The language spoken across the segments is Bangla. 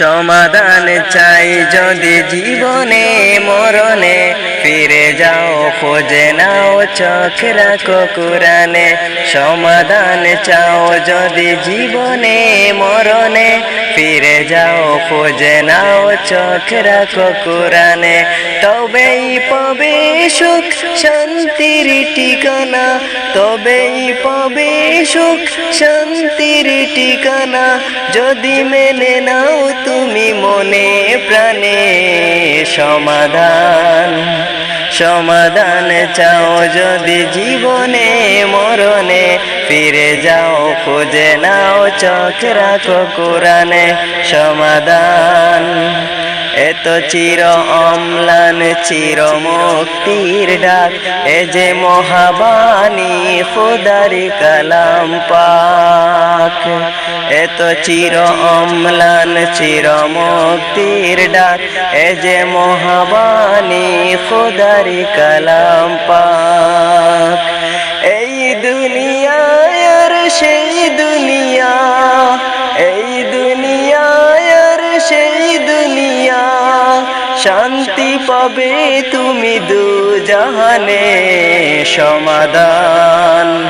সমাধান চাই যদি জীবনে মরণে ফিরে যাও, খোঁজে নাও, চোখ রাখো কোরআনে। সমাধান চাও যদি জীবনে মরণে ফিরে যাও, খোঁজে নাও, চোখ রাখো কোরআনে। তবেই পাবে সুখ, শান্তির ঠিকানা। তবেই পাবে সুখ, শান্তির ঠিকানা। যদি মেনে নাও মনে প্রাণে সমাধান সমাধান চাও যদি জীবনে, মরণে ফিরে যাও, খুঁজে নাও, চোখ রাখো কোরআনে সমাধান। এত চির অম্লান, চির মুক্তির ডাক, এ যে মহাবাণী, খুদারি কালাম পাক। এত চির অম্লান, চির মুক্তির ডাক। এ যে মহাবাণী, খুদারি কালাম পাক। এই দুনিয়ায় আর সেই দুনিয়া, এই দুনিয়ায় আর সেই দুনিয়া। শান্তি পাবে তুমি দু জাহানে সমাধান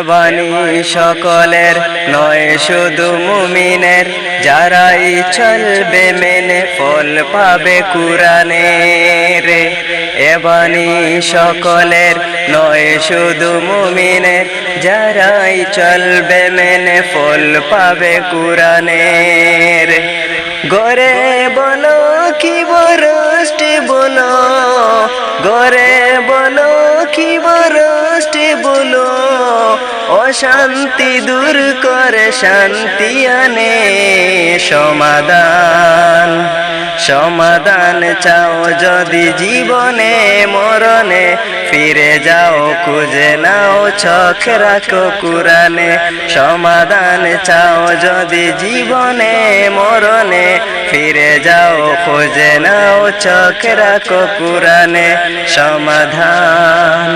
এবানি সকলের নয়, শুধু মুমিনের। যারাই চলবে মেনে, ফল পাবে কুরানের এবানি সকলের নয়, শুধু মুমিনের। যারাই চলবে মেনে, ফল পাবে কুরানের গরে বলো অশান্তি দূর করে শান্তি আনে। সমাধান সমাধান চাও যদি জীবনে মরণে। ফিরে যাও, খুঁজে নাও চোখ রাখো কুরানে সমাধান চাও যদি জীবনে মরণে। ফিরে যাও, খুঁজে নাও চোখ রাখো কুরানে সমাধান।